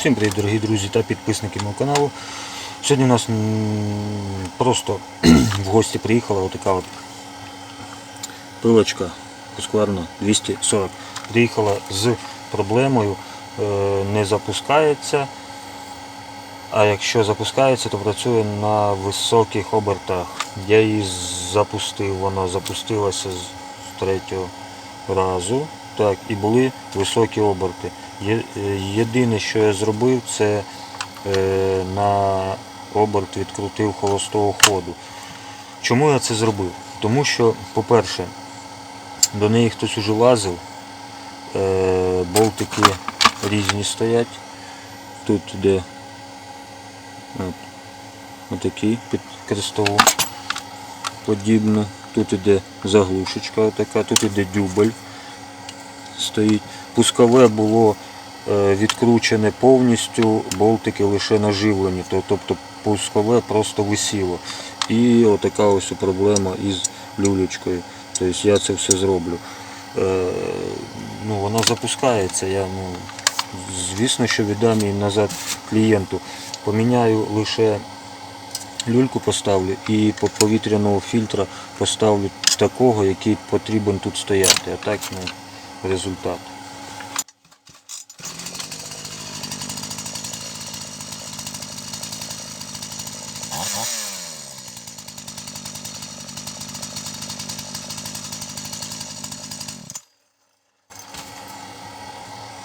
Всім привіт, дорогі друзі та підписники мого каналу. Сьогодні у нас просто в гості приїхала отака от пилочка Husqvarna 240. Приїхала з проблемою, е, не запускається. А якщо запускається, то працює на високих обертах. Я її запустив, вона запустилася з третього разу. Так, і були високі оберти. Е, Єдине, що я зробив, це е, на оберт відкрутив холостого ходу. Чому я це зробив? Тому що, по-перше, до неї хтось уже лазив, е, болтики різні стоять. Тут от, отакий під крестову подібну. Тут іде заглушечка отака, тут іде дюбель стоїть. Пускове було відкручене повністю, болтики лише наживлені, тобто пускове просто висіло. І отака ось проблема із люлечкою. Тобто я це все зроблю. Е, ну, вона запускається, я ну, звісно, що віддам її назад клієнту. Поміняю лише люльку поставлю і по повітряного фільтра поставлю такого, який потрібен тут стояти. А так ну, результат.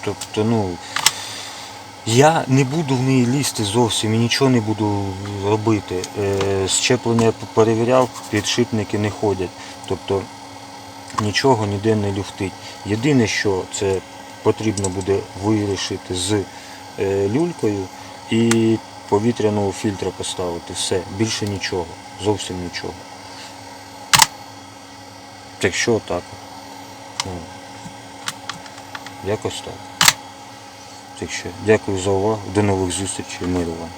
Тобто, ну, я не буду в неї лізти зовсім і нічого не буду робити. Е, Щеплення перевіряв, підшипники не ходять. Тобто нічого ніде не люфтить. Єдине, що це потрібно буде вирішити з е, люлькою і повітряного фільтра поставити. Все, більше нічого, зовсім нічого. Так що так. Ну, якось так. Так що дякую за увагу. До нових зустрічей. Миру вам.